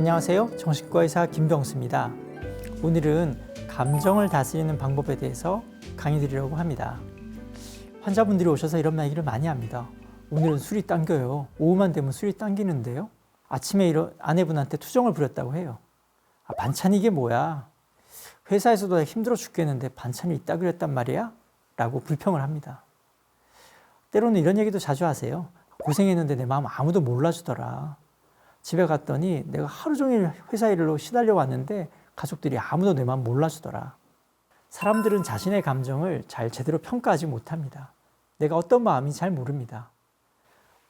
안녕하세요. 정신과 의사 김병수입니다. 오늘은 감정을 다스리는 방법에 대해서 강의 드리려고 합니다. 환자분들이 오셔서 이런 얘기를 많이 합니다. 오늘은 술이 당겨요. 오후만 되면 술이 당기는데요. 아침에 이런 아내분한테 투정을 부렸다고 해요. 아, 반찬 이게 뭐야? 회사에서도 힘들어 죽겠는데 반찬이 있다 그랬단 말이야? 라고 불평을 합니다. 때로는 이런 얘기도 자주 하세요. 고생했는데 내 마음 아무도 몰라주더라. 집에 갔더니 내가 하루 종일 회사 일로 시달려 왔는데 가족들이 아무도 내 마음 몰라주더라. 사람들은 자신의 감정을 잘 제대로 평가하지 못합니다. 내가 어떤 마음인지 잘 모릅니다.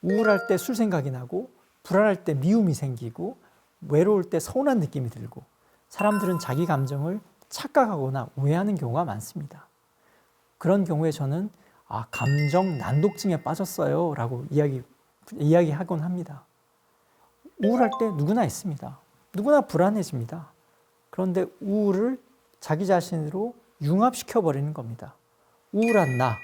우울할 때 술 생각이 나고, 불안할 때 미움이 생기고, 외로울 때 서운한 느낌이 들고, 사람들은 자기 감정을 착각하거나 오해하는 경우가 많습니다. 그런 경우에 저는 아, 감정 난독증에 빠졌어요. 라고 이야기, 이야기하곤 합니다. 우울할 때 누구나 있습니다. 누구나 불안해집니다. 그런데 우울을 자기 자신으로 융합시켜 버리는 겁니다. 우울한 나,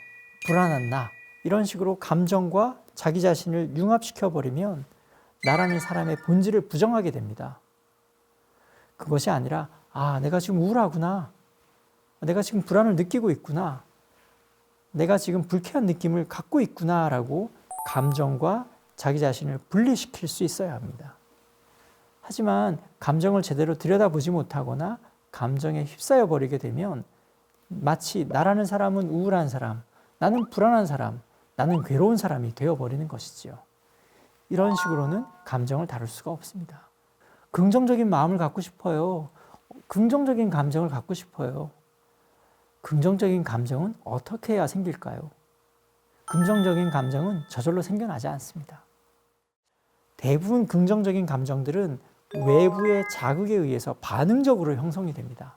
불안한 나, 이런 식으로 감정과 자기 자신을 융합시켜 버리면 나라는 사람의 본질을 부정하게 됩니다. 그것이 아니라, 아, 내가 지금 우울하구나. 내가 지금 불안을 느끼고 있구나. 내가 지금 불쾌한 느낌을 갖고 있구나라고 감정과 자기 자신을 분리시킬 수 있어야 합니다. 하지만 감정을 제대로 들여다보지 못하거나 감정에 휩싸여 버리게 되면 마치 나라는 사람은 우울한 사람, 나는 불안한 사람, 나는 괴로운 사람이 되어버리는 것이지요. 이런 식으로는 감정을 다룰 수가 없습니다. 긍정적인 마음을 갖고 싶어요. 긍정적인 감정을 갖고 싶어요. 긍정적인 감정은 어떻게 해야 생길까요? 긍정적인 감정은 저절로 생겨나지 않습니다. 대부분 긍정적인 감정들은 외부의 자극에 의해서 반응적으로 형성이 됩니다.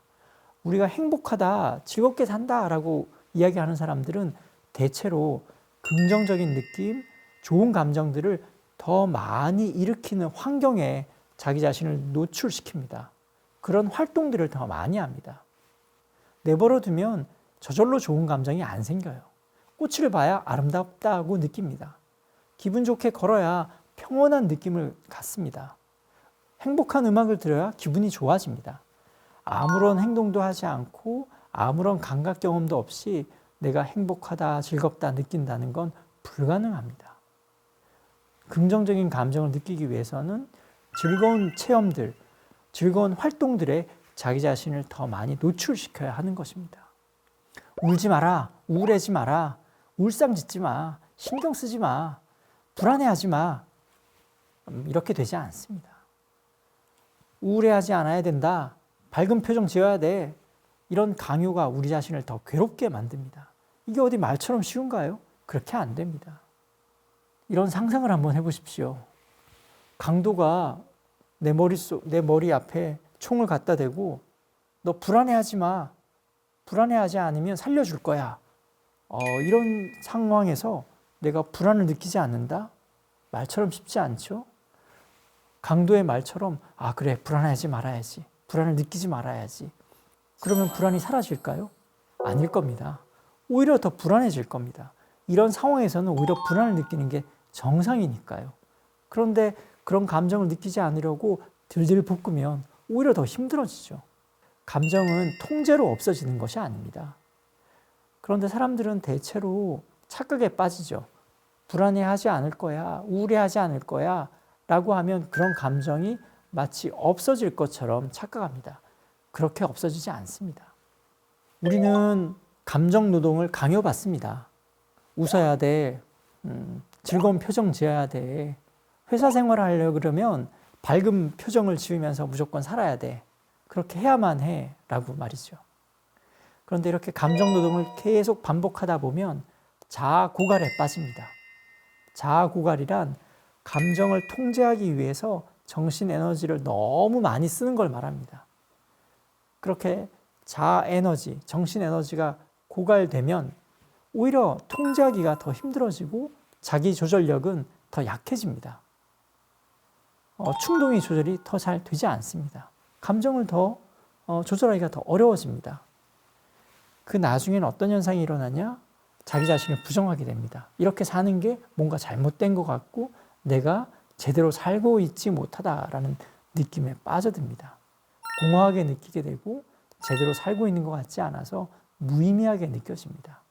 우리가 행복하다, 즐겁게 산다라고 이야기하는 사람들은 대체로 긍정적인 느낌, 좋은 감정들을 더 많이 일으키는 환경에 자기 자신을 노출시킵니다. 그런 활동들을 더 많이 합니다. 내버려 두면 저절로 좋은 감정이 안 생겨요. 꽃을 봐야 아름답다고 느낍니다. 기분 좋게 걸어야 평온한 느낌을 갖습니다. 행복한 음악을 들어야 기분이 좋아집니다. 아무런 행동도 하지 않고 아무런 감각 경험도 없이 내가 행복하다, 즐겁다 느낀다는 건 불가능합니다. 긍정적인 감정을 느끼기 위해서는 즐거운 체험들, 즐거운 활동들에 자기 자신을 더 많이 노출시켜야 하는 것입니다. 울지 마라, 우울해지 마라, 울상 짓지 마, 신경 쓰지 마, 불안해하지 마. 음, 이렇게 되지 않습니다. 우울해하지 않아야 된다. 밝은 표정 지어야 돼. 이런 강요가 우리 자신을 더 괴롭게 만듭니다. 이게 어디 말처럼 쉬운가요? 그렇게 안 됩니다. 이런 상상을 한번 해보십시오. 강도가 내 머릿속, 내 머리 앞에 총을 갖다 대고 너 불안해하지 마. 불안해하지 않으면 살려줄 거야. 어, 이런 상황에서 내가 불안을 느끼지 않는다? 말처럼 쉽지 않죠? 강도의 말처럼 아 그래 불안하지 말아야지 불안을 느끼지 말아야지 그러면 불안이 사라질까요? 아닐 겁니다. 오히려 더 불안해질 겁니다. 이런 상황에서는 오히려 불안을 느끼는 게 정상이니까요. 그런데 그런 감정을 느끼지 않으려고 들들 볶으면 오히려 더 힘들어지죠. 감정은 통제로 없어지는 것이 아닙니다. 그런데 사람들은 대체로 착각에 빠지죠. 불안해하지 않을 거야, 우울해하지 않을 거야, 라고 하면 그런 감정이 마치 없어질 것처럼 착각합니다. 그렇게 없어지지 않습니다. 우리는 감정 노동을 강요받습니다. 웃어야 돼. 음, 즐거운 표정 지어야 돼. 회사 생활 하려 그러면 밝은 표정을 지으면서 무조건 살아야 돼. 그렇게 해야만 해. 라고 말이죠. 그런데 이렇게 감정 노동을 계속 반복하다 보면 자아 고갈에 빠집니다. 자아 고갈이란 감정을 통제하기 위해서 정신 에너지를 너무 많이 쓰는 걸 말합니다. 그렇게 자아 에너지, 정신 에너지가 고갈되면 오히려 통제하기가 더 힘들어지고 자기 조절력은 더 약해집니다. 어, 충동이 조절이 더 잘 되지 않습니다. 감정을 더 어, 조절하기가 더 어려워집니다. 그 나중에는 어떤 현상이 일어나냐? 자기 자신을 부정하게 됩니다. 이렇게 사는 게 뭔가 잘못된 것 같고 내가 제대로 살고 있지 못하다라는 느낌에 빠져듭니다. 공허하게 느끼게 되고 제대로 살고 있는 것 같지 않아서 무의미하게 느껴집니다.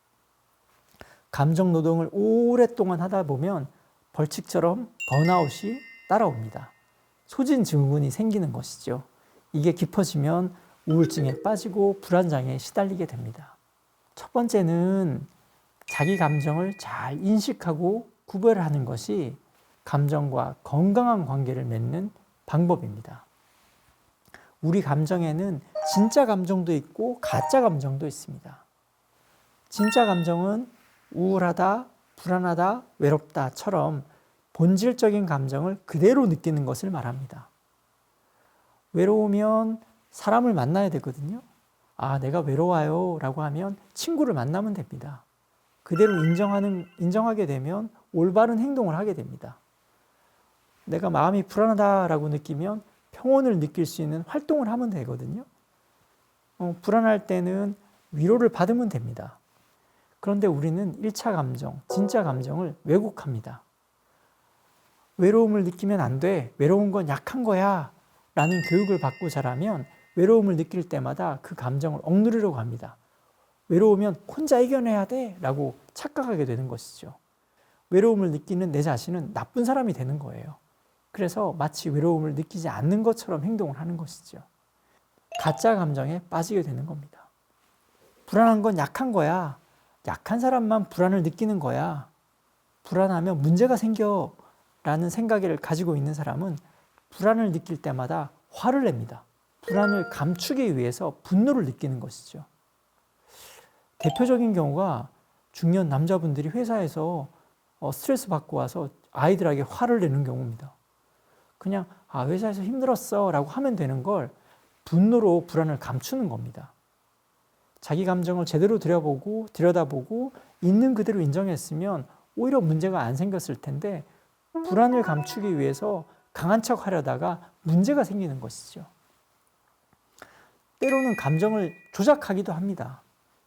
감정 노동을 오랫동안 하다 보면 벌칙처럼 번아웃이 따라옵니다. 소진 증후군이 생기는 것이죠. 이게 깊어지면 우울증에 빠지고 불안장애에 시달리게 됩니다. 첫 번째는 자기 감정을 잘 인식하고 구별하는 것이 감정과 건강한 관계를 맺는 방법입니다. 우리 감정에는 진짜 감정도 있고 가짜 감정도 있습니다. 진짜 감정은 우울하다, 불안하다, 외롭다처럼 본질적인 감정을 그대로 느끼는 것을 말합니다. 외로우면 사람을 만나야 되거든요. 아, 내가 외로워요. 라고 하면 친구를 만나면 됩니다. 그대로 인정하는, 인정하게 되면 올바른 행동을 하게 됩니다. 내가 마음이 불안하다라고 느끼면 평온을 느낄 수 있는 활동을 하면 되거든요. 어, 불안할 때는 위로를 받으면 됩니다. 그런데 우리는 1차 감정, 진짜 감정을 왜곡합니다. 외로움을 느끼면 안 돼. 외로운 건 약한 거야. 라는 교육을 받고 자라면 외로움을 느낄 때마다 그 감정을 억누르려고 합니다. 외로우면 혼자 이겨내야 돼. 라고 착각하게 되는 것이죠. 외로움을 느끼는 내 자신은 나쁜 사람이 되는 거예요. 그래서 마치 외로움을 느끼지 않는 것처럼 행동을 하는 것이죠. 가짜 감정에 빠지게 되는 겁니다. 불안한 건 약한 거야. 약한 사람만 불안을 느끼는 거야. 불안하면 문제가 생겨. 라는 생각을 가지고 있는 사람은 불안을 느낄 때마다 화를 냅니다. 불안을 감추기 위해서 분노를 느끼는 것이죠. 대표적인 경우가 중년 남자분들이 회사에서 어, 스트레스 받고 와서 아이들에게 화를 내는 경우입니다. 그냥 아 회사에서 힘들었어라고 하면 되는 걸 분노로 불안을 감추는 겁니다. 자기 감정을 제대로 들여보고 들여다보고 있는 그대로 인정했으면 오히려 문제가 안 생겼을 텐데 불안을 감추기 위해서 강한 척 하려다가 문제가 생기는 것이죠. 때로는 감정을 조작하기도 합니다.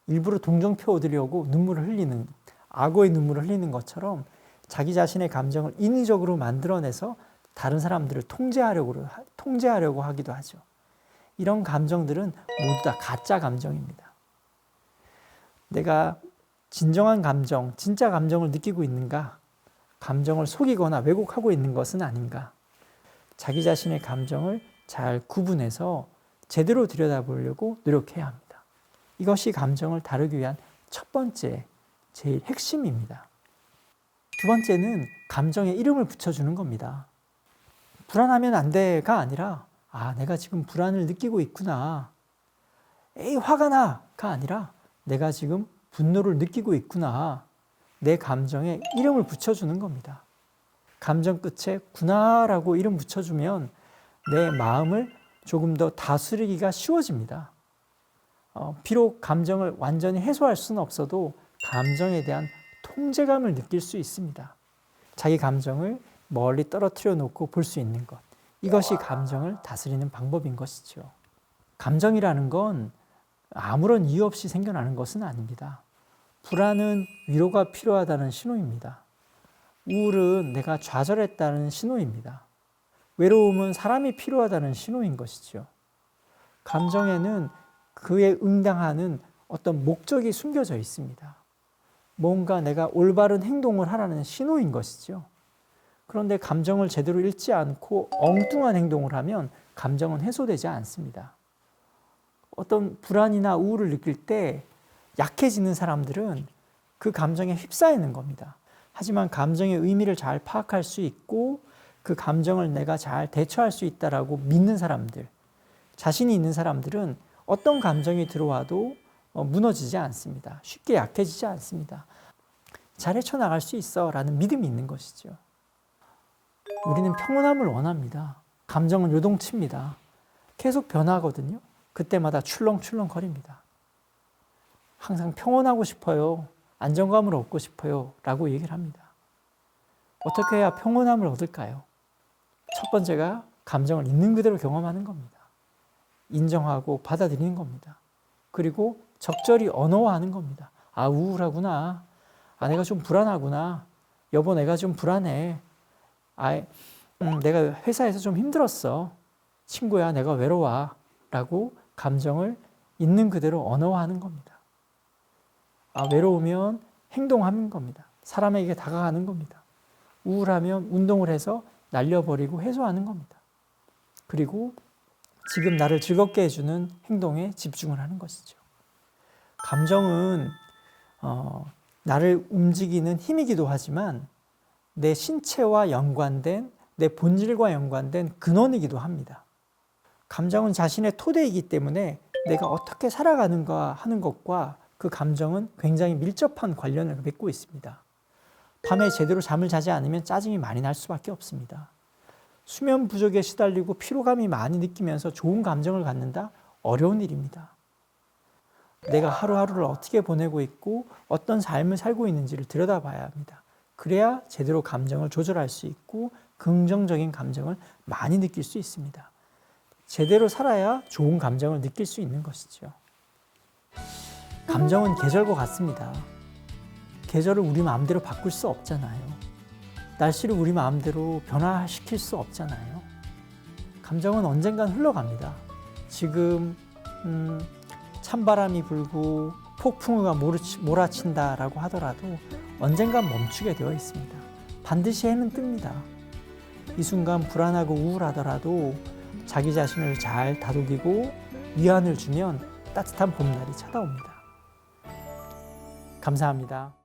일부러 동정표 얻으려고 눈물을 흘리는, 악어의 눈물을 흘리는 것처럼 자기 자신의 감정을 인위적으로 만들어내서 다른 사람들을 통제하려고, 통제하려고 하기도 하죠. 이런 감정들은 모두 다 가짜 감정입니다. 내가 진정한 감정, 진짜 감정을 느끼고 있는가? 감정을 속이거나 왜곡하고 있는 것은 아닌가? 자기 자신의 감정을 잘 구분해서 제대로 들여다보려고 노력해야 합니다. 이것이 감정을 다루기 위한 첫 번째, 제일 핵심입니다. 두 번째는 감정에 이름을 붙여주는 겁니다. 불안하면 안 돼가 아니라, 아, 내가 지금 불안을 느끼고 있구나. 에이, 화가 나가 아니라, 내가 지금 분노를 느끼고 있구나. 내 감정에 이름을 붙여주는 겁니다. 감정 끝에 구나라고 이름 붙여주면 내 마음을 조금 더 다스리기가 쉬워집니다. 어, 비록 감정을 완전히 해소할 수는 없어도 감정에 대한 통제감을 느낄 수 있습니다. 자기 감정을 멀리 떨어뜨려 놓고 볼 수 있는 것. 이것이 감정을 다스리는 방법인 것이죠. 감정이라는 건 아무런 이유 없이 생겨나는 것은 아닙니다. 불안은 위로가 필요하다는 신호입니다. 우울은 내가 좌절했다는 신호입니다. 외로움은 사람이 필요하다는 신호인 것이죠. 감정에는 그에 응당하는 어떤 목적이 숨겨져 있습니다. 뭔가 내가 올바른 행동을 하라는 신호인 것이죠. 그런데 감정을 제대로 읽지 않고 엉뚱한 행동을 하면 감정은 해소되지 않습니다. 어떤 불안이나 우울을 느낄 때 약해지는 사람들은 그 감정에 휩싸이는 겁니다. 하지만 감정의 의미를 잘 파악할 수 있고 그 감정을 내가 잘 대처할 수 있다라고 믿는 사람들, 자신이 있는 사람들은 어떤 감정이 들어와도 어, 무너지지 않습니다. 쉽게 약해지지 않습니다. 잘 헤쳐나갈 수 있어 라는 믿음이 있는 것이죠. 우리는 평온함을 원합니다. 감정은 요동칩니다. 계속 변하거든요. 그때마다 출렁출렁 거립니다. 항상 평온하고 싶어요. 안정감을 얻고 싶어요. 라고 얘기를 합니다. 어떻게 해야 평온함을 얻을까요? 첫 번째가 감정을 있는 그대로 경험하는 겁니다. 인정하고 받아들이는 겁니다. 그리고 적절히 언어화하는 겁니다. 아, 우울하구나. 아, 내가 좀 불안하구나. 여보, 내가 좀 불안해. 아, 음, 내가 회사에서 좀 힘들었어. 친구야, 내가 외로워. 라고 감정을 있는 그대로 언어화하는 겁니다. 아, 외로우면 행동하는 겁니다. 사람에게 다가가는 겁니다. 우울하면 운동을 해서 날려버리고 해소하는 겁니다. 그리고 지금 나를 즐겁게 해주는 행동에 집중을 하는 것이죠. 감정은 어, 나를 움직이는 힘이기도 하지만 내 신체와 연관된 내 본질과 연관된 근원이기도 합니다. 감정은 자신의 토대이기 때문에 내가 어떻게 살아가는가 하는 것과 그 감정은 굉장히 밀접한 관련을 맺고 있습니다. 밤에 제대로 잠을 자지 않으면 짜증이 많이 날 수밖에 없습니다. 수면 부족에 시달리고 피로감이 많이 느끼면서 좋은 감정을 갖는다? 어려운 일입니다. 내가 하루하루를 어떻게 보내고 있고 어떤 삶을 살고 있는지를 들여다봐야 합니다. 그래야 제대로 감정을 조절할 수 있고 긍정적인 감정을 많이 느낄 수 있습니다. 제대로 살아야 좋은 감정을 느낄 수 있는 것이죠. 감정은 계절과 같습니다. 계절을 우리 마음대로 바꿀 수 없잖아요. 날씨를 우리 마음대로 변화시킬 수 없잖아요. 감정은 언젠간 흘러갑니다. 지금 음, 찬바람이 불고 폭풍우가 몰아친다라고 하더라도 언젠간 멈추게 되어 있습니다. 반드시 해는 뜹니다. 이 순간 불안하고 우울하더라도 자기 자신을 잘 다독이고 위안을 주면 따뜻한 봄날이 찾아옵니다. 감사합니다.